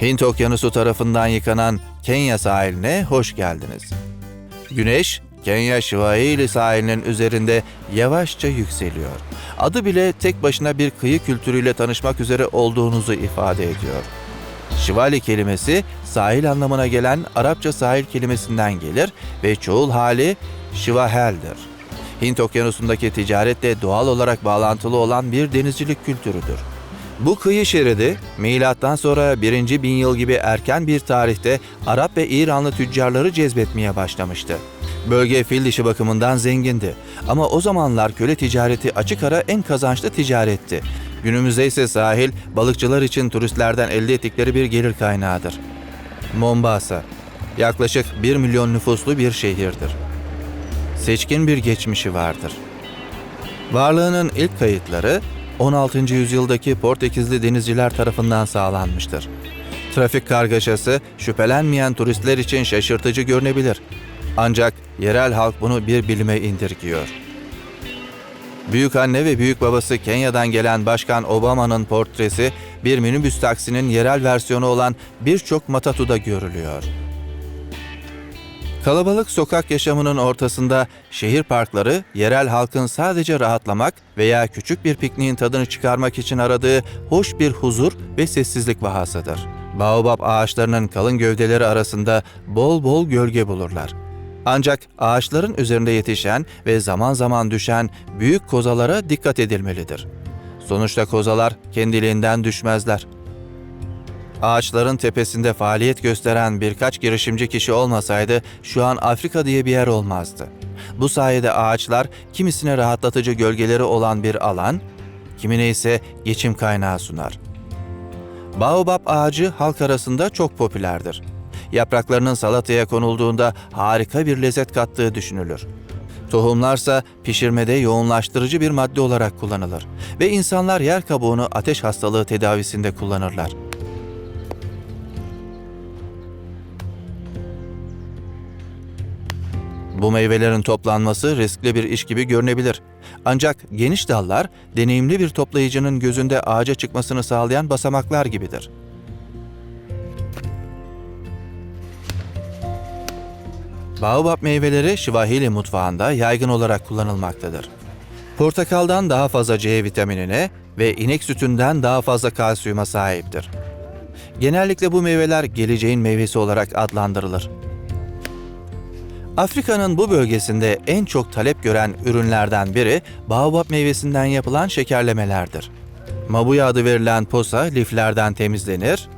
Hint Okyanusu tarafından yıkanan Kenya sahiline hoş geldiniz. Güneş, Kenya Şivahili sahilinin üzerinde yavaşça yükseliyor. Adı bile tek başına bir kıyı kültürüyle tanışmak üzere olduğunuzu ifade ediyor. Şivali kelimesi sahil anlamına gelen Arapça sahil kelimesinden gelir ve çoğul hali Şivahel'dir. Hint okyanusundaki ticaretle doğal olarak bağlantılı olan bir denizcilik kültürüdür. Bu kıyı şeridi milattan sonra 1. bin yıl gibi erken bir tarihte Arap ve İranlı tüccarları cezbetmeye başlamıştı. Bölge fil dişi bakımından zengindi ama o zamanlar köle ticareti açık ara en kazançlı ticaretti. Günümüzde ise sahil balıkçılar için turistlerden elde ettikleri bir gelir kaynağıdır. Mombasa yaklaşık 1 milyon nüfuslu bir şehirdir. Seçkin bir geçmişi vardır. Varlığının ilk kayıtları 16. yüzyıldaki Portekizli denizciler tarafından sağlanmıştır. Trafik kargaşası şüphelenmeyen turistler için şaşırtıcı görünebilir. Ancak yerel halk bunu bir bilime indirgiyor. Büyük anne ve büyük babası Kenya'dan gelen Başkan Obama'nın portresi bir minibüs taksinin yerel versiyonu olan birçok matatuda görülüyor. Kalabalık sokak yaşamının ortasında şehir parkları yerel halkın sadece rahatlamak veya küçük bir pikniğin tadını çıkarmak için aradığı hoş bir huzur ve sessizlik vahasıdır. Baobab ağaçlarının kalın gövdeleri arasında bol bol gölge bulurlar. Ancak ağaçların üzerinde yetişen ve zaman zaman düşen büyük kozalara dikkat edilmelidir. Sonuçta kozalar kendiliğinden düşmezler. Ağaçların tepesinde faaliyet gösteren birkaç girişimci kişi olmasaydı şu an Afrika diye bir yer olmazdı. Bu sayede ağaçlar kimisine rahatlatıcı gölgeleri olan bir alan, kimine ise geçim kaynağı sunar. Baobab ağacı halk arasında çok popülerdir. Yapraklarının salataya konulduğunda harika bir lezzet kattığı düşünülür. Tohumlarsa pişirmede yoğunlaştırıcı bir madde olarak kullanılır ve insanlar yer kabuğunu ateş hastalığı tedavisinde kullanırlar. Bu meyvelerin toplanması riskli bir iş gibi görünebilir. Ancak geniş dallar deneyimli bir toplayıcının gözünde ağaca çıkmasını sağlayan basamaklar gibidir. Baobab meyveleri Şivahili mutfağında yaygın olarak kullanılmaktadır. Portakaldan daha fazla C vitaminine ve inek sütünden daha fazla kalsiyuma sahiptir. Genellikle bu meyveler geleceğin meyvesi olarak adlandırılır. Afrika'nın bu bölgesinde en çok talep gören ürünlerden biri baobab meyvesinden yapılan şekerlemelerdir. Mabuya adı verilen posa liflerden temizlenir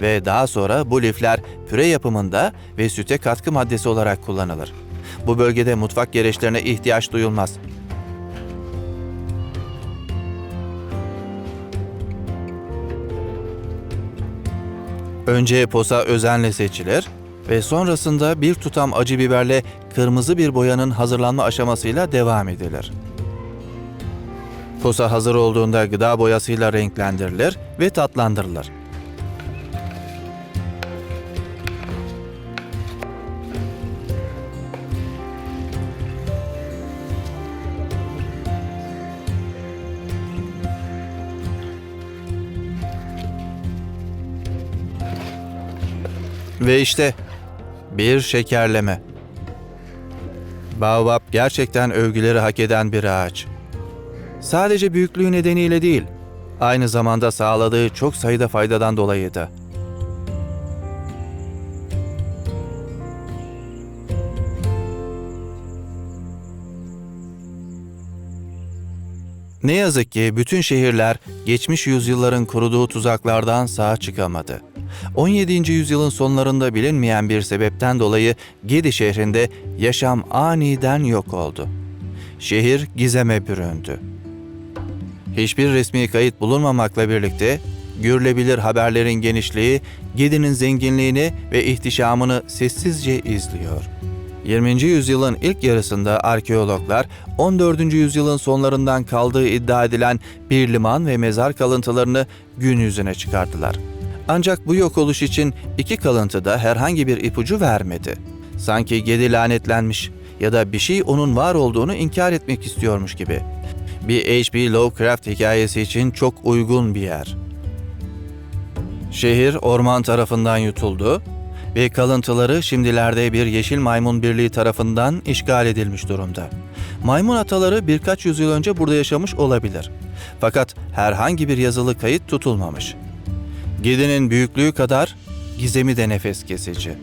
ve daha sonra bu lifler püre yapımında ve süte katkı maddesi olarak kullanılır. Bu bölgede mutfak gereçlerine ihtiyaç duyulmaz. Önce posa özenle seçilir ve sonrasında bir tutam acı biberle kırmızı bir boyanın hazırlanma aşamasıyla devam edilir. Posa hazır olduğunda gıda boyasıyla renklendirilir ve tatlandırılır. Ve işte bir şekerleme. Baobab gerçekten övgüleri hak eden bir ağaç. Sadece büyüklüğü nedeniyle değil, aynı zamanda sağladığı çok sayıda faydadan dolayı da. Ne yazık ki bütün şehirler geçmiş yüzyılların kuruduğu tuzaklardan sağ çıkamadı. 17. yüzyılın sonlarında bilinmeyen bir sebepten dolayı Gedi şehrinde yaşam aniden yok oldu. Şehir gizeme büründü. Hiçbir resmi kayıt bulunmamakla birlikte görülebilir haberlerin genişliği Gedi'nin zenginliğini ve ihtişamını sessizce izliyor. 20. yüzyılın ilk yarısında arkeologlar 14. yüzyılın sonlarından kaldığı iddia edilen bir liman ve mezar kalıntılarını gün yüzüne çıkardılar. Ancak bu yok oluş için iki kalıntı da herhangi bir ipucu vermedi. Sanki Gedi lanetlenmiş ya da bir şey onun var olduğunu inkar etmek istiyormuş gibi. Bir H.P. Lovecraft hikayesi için çok uygun bir yer. Şehir orman tarafından yutuldu ve kalıntıları şimdilerde bir yeşil maymun birliği tarafından işgal edilmiş durumda. Maymun ataları birkaç yüzyıl önce burada yaşamış olabilir. Fakat herhangi bir yazılı kayıt tutulmamış. Gedinin büyüklüğü kadar gizemi de nefes kesici.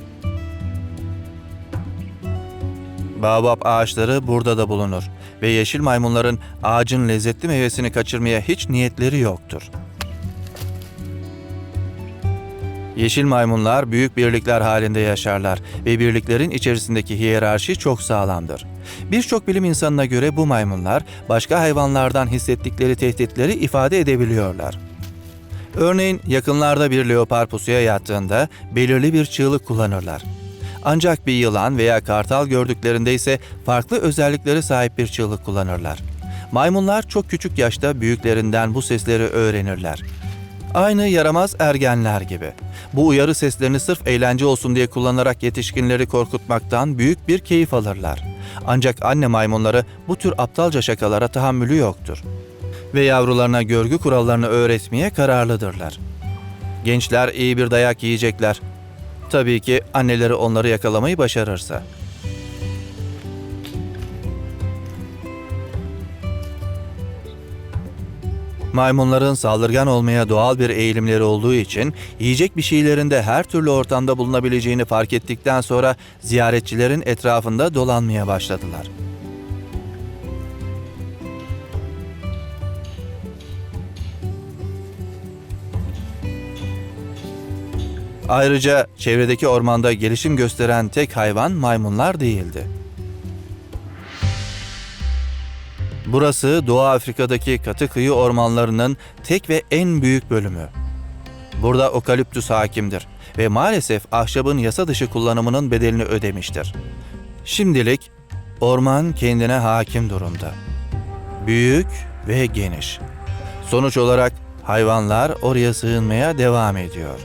Baobab ağaçları burada da bulunur ve yeşil maymunların ağacın lezzetli meyvesini kaçırmaya hiç niyetleri yoktur. Yeşil maymunlar büyük birlikler halinde yaşarlar ve birliklerin içerisindeki hiyerarşi çok sağlamdır. Birçok bilim insanına göre bu maymunlar başka hayvanlardan hissettikleri tehditleri ifade edebiliyorlar. Örneğin yakınlarda bir leopar pusuya yattığında belirli bir çığlık kullanırlar. Ancak bir yılan veya kartal gördüklerinde ise farklı özellikleri sahip bir çığlık kullanırlar. Maymunlar çok küçük yaşta büyüklerinden bu sesleri öğrenirler. Aynı yaramaz ergenler gibi. Bu uyarı seslerini sırf eğlence olsun diye kullanarak yetişkinleri korkutmaktan büyük bir keyif alırlar. Ancak anne maymunları bu tür aptalca şakalara tahammülü yoktur. Ve yavrularına görgü kurallarını öğretmeye kararlıdırlar. Gençler iyi bir dayak yiyecekler. Tabii ki anneleri onları yakalamayı başarırsa. Maymunların saldırgan olmaya doğal bir eğilimleri olduğu için yiyecek bir şeylerin de her türlü ortamda bulunabileceğini fark ettikten sonra ziyaretçilerin etrafında dolanmaya başladılar. Ayrıca çevredeki ormanda gelişim gösteren tek hayvan maymunlar değildi. Burası Doğu Afrika'daki katı kıyı ormanlarının tek ve en büyük bölümü. Burada okaliptüs hakimdir ve maalesef ahşabın yasa dışı kullanımının bedelini ödemiştir. Şimdilik orman kendine hakim durumda. Büyük ve geniş. Sonuç olarak hayvanlar oraya sığınmaya devam ediyor.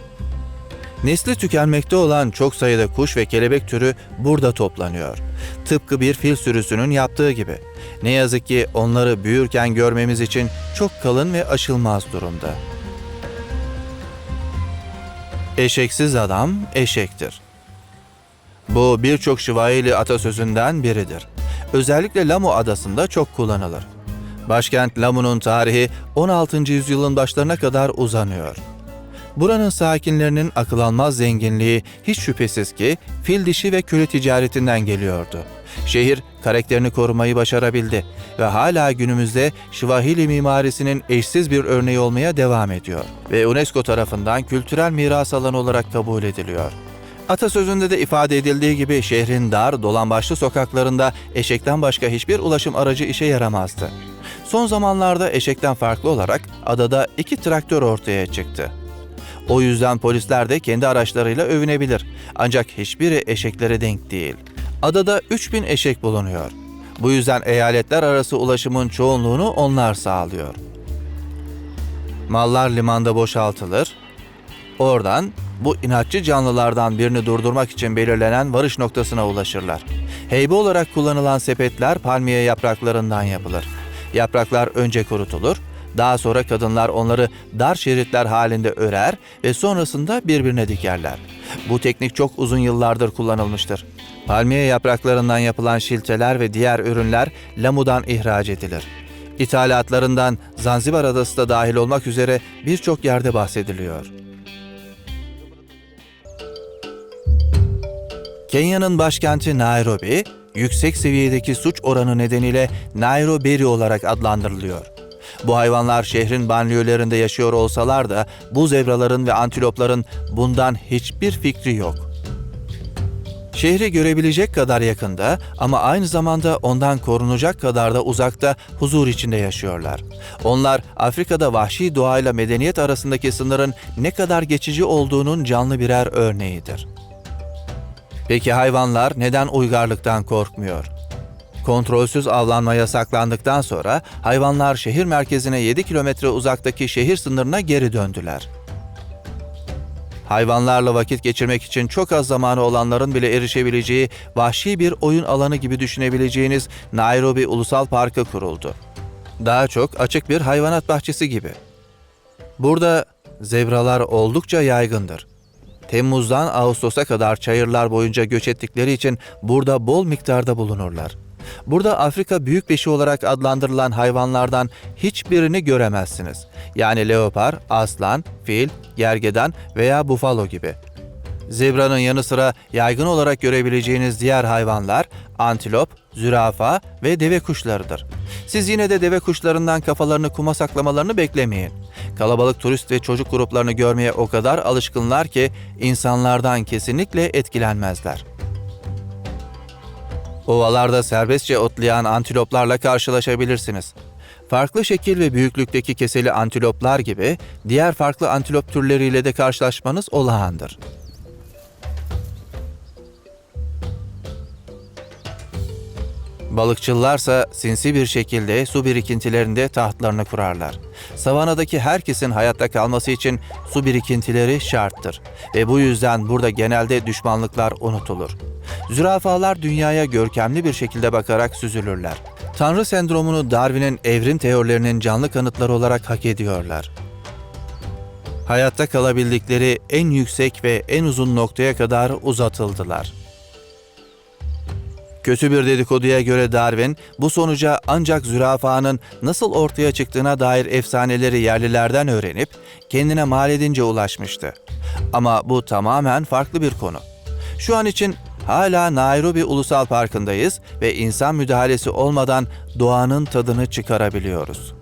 Nesli tükenmekte olan çok sayıda kuş ve kelebek türü burada toplanıyor. Tıpkı bir fil sürüsünün yaptığı gibi. Ne yazık ki onları büyürken görmemiz için çok kalın ve aşılmaz durumda. Eşeksiz adam eşektir. Bu birçok Şivayeli atasözünden biridir. Özellikle Lamu adasında çok kullanılır. Başkent Lamu'nun tarihi 16. yüzyılın başlarına kadar uzanıyor. Buranın sakinlerinin akıl almaz zenginliği hiç şüphesiz ki fil dişi ve köle ticaretinden geliyordu. Şehir karakterini korumayı başarabildi ve hala günümüzde Şivahili mimarisinin eşsiz bir örneği olmaya devam ediyor ve UNESCO tarafından kültürel miras alanı olarak kabul ediliyor. Atasözünde de ifade edildiği gibi şehrin dar, dolambaçlı sokaklarında eşekten başka hiçbir ulaşım aracı işe yaramazdı. Son zamanlarda eşekten farklı olarak adada iki traktör ortaya çıktı. O yüzden polisler de kendi araçlarıyla övünebilir. Ancak hiçbiri eşeklere denk değil. Adada 3000 eşek bulunuyor. Bu yüzden eyaletler arası ulaşımın çoğunluğunu onlar sağlıyor. Mallar limanda boşaltılır. Oradan bu inatçı canlılardan birini durdurmak için belirlenen varış noktasına ulaşırlar. Heybe olarak kullanılan sepetler palmiye yapraklarından yapılır. Yapraklar önce kurutulur, daha sonra kadınlar onları dar şeritler halinde örer ve sonrasında birbirine dikerler. Bu teknik çok uzun yıllardır kullanılmıştır. Palmiye yapraklarından yapılan şilteler ve diğer ürünler Lamu'dan ihraç edilir. İthalatlarından Zanzibar Adası da dahil olmak üzere birçok yerde bahsediliyor. Kenya'nın başkenti Nairobi, yüksek seviyedeki suç oranı nedeniyle Nairobi olarak adlandırılıyor. Bu hayvanlar şehrin banliyölerinde yaşıyor olsalar da bu zebraların ve antilopların bundan hiçbir fikri yok. Şehri görebilecek kadar yakında ama aynı zamanda ondan korunacak kadar da uzakta huzur içinde yaşıyorlar. Onlar Afrika'da vahşi doğayla medeniyet arasındaki sınırın ne kadar geçici olduğunun canlı birer örneğidir. Peki hayvanlar neden uygarlıktan korkmuyor? Kontrolsüz avlanma yasaklandıktan sonra hayvanlar şehir merkezine 7 kilometre uzaktaki şehir sınırına geri döndüler. Hayvanlarla vakit geçirmek için çok az zamanı olanların bile erişebileceği vahşi bir oyun alanı gibi düşünebileceğiniz Nairobi Ulusal Parkı kuruldu. Daha çok açık bir hayvanat bahçesi gibi. Burada zebralar oldukça yaygındır. Temmuz'dan Ağustos'a kadar çayırlar boyunca göç ettikleri için burada bol miktarda bulunurlar. Burada Afrika büyükbeşi olarak adlandırılan hayvanlardan hiçbirini göremezsiniz. Yani leopar, aslan, fil, gergedan veya bufalo gibi. Zebranın yanı sıra yaygın olarak görebileceğiniz diğer hayvanlar antilop, zürafa ve deve kuşlarıdır. Siz yine de deve kuşlarından kafalarını kuma saklamalarını beklemeyin. Kalabalık turist ve çocuk gruplarını görmeye o kadar alışkınlar ki insanlardan kesinlikle etkilenmezler. Ovalarda serbestçe otlayan antiloplarla karşılaşabilirsiniz. Farklı şekil ve büyüklükteki keseli antiloplar gibi diğer farklı antilop türleriyle de karşılaşmanız olağandır. Balıkçılarsa sinsi bir şekilde su birikintilerinde tahtlarını kurarlar. Savanadaki herkesin hayatta kalması için su birikintileri şarttır ve bu yüzden burada genelde düşmanlıklar unutulur. Zürafalar dünyaya görkemli bir şekilde bakarak süzülürler. Tanrı sendromunu Darwin'in evrim teorilerinin canlı kanıtları olarak hak ediyorlar. Hayatta kalabildikleri en yüksek ve en uzun noktaya kadar uzatıldılar. Kötü bir dedikoduya göre Darwin bu sonuca ancak zürafanın nasıl ortaya çıktığına dair efsaneleri yerlilerden öğrenip kendine mal edince ulaşmıştı. Ama bu tamamen farklı bir konu. Şu an için hala Nairobi Ulusal Parkı'ndayız ve insan müdahalesi olmadan doğanın tadını çıkarabiliyoruz.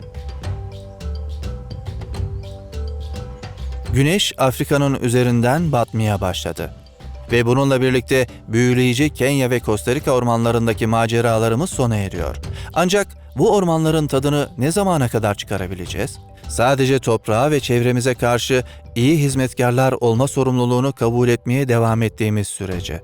Güneş Afrika'nın üzerinden batmaya başladı. Ve bununla birlikte büyüleyici Kenya ve Costa Rica ormanlarındaki maceralarımız sona eriyor. Ancak bu ormanların tadını ne zamana kadar çıkarabileceğiz? Sadece toprağa ve çevremize karşı iyi hizmetkarlar olma sorumluluğunu kabul etmeye devam ettiğimiz sürece.